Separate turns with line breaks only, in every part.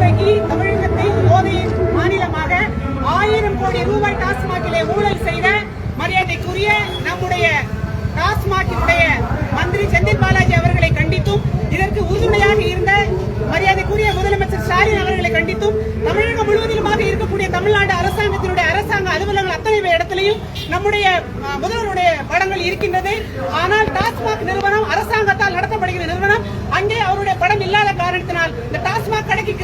இன்றைக்கு தமிழகத்தை போதை மாநிலமாக ஆயிரம் கோடி ரூபாய் டாஸ்மாகிலே ஊழல் செய்த மரியாதைக்குரிய நம்முடைய டாஸ்மாகினுடைய மந்திரி செந்தில் பாலாஜி அவர்களை கண்டித்தும் இதற்கு உறுதுணையாக இருந்த மரியாதைக்குரிய முதலமைச்சர் ஸ்டாலின் அவர்களை கண்டித்தும் தமிழகம் முழுவதிலுமாக இருக்கக்கூடிய தமிழ்நாடு அரசாங்கத்தினுடைய அரசாங்க அலுவலகங்கள் அத்தனை இடத்திலையும் நம்முடைய முதல்வருடைய படங்கள் இருக்கின்றது. ஆனால் டாஸ்மாக் நிறுவனம்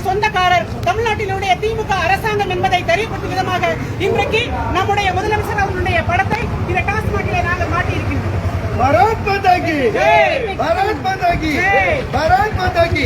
சொந்தக்காரர் தமிழ்நாட்டினுடைய திமுக அரசாங்கம் என்பதை தெரியப்படுத்தும் விதமாக இன்றைக்கு நம்முடைய முதலமைச்சர் அவர்களுடைய படத்தை இந்த டாஸ்மாகிலே நாங்கள் மாட்டியிருக்கின்றோம்
भारत माता की
जय!
भारत माता की
जय!
भारत माता की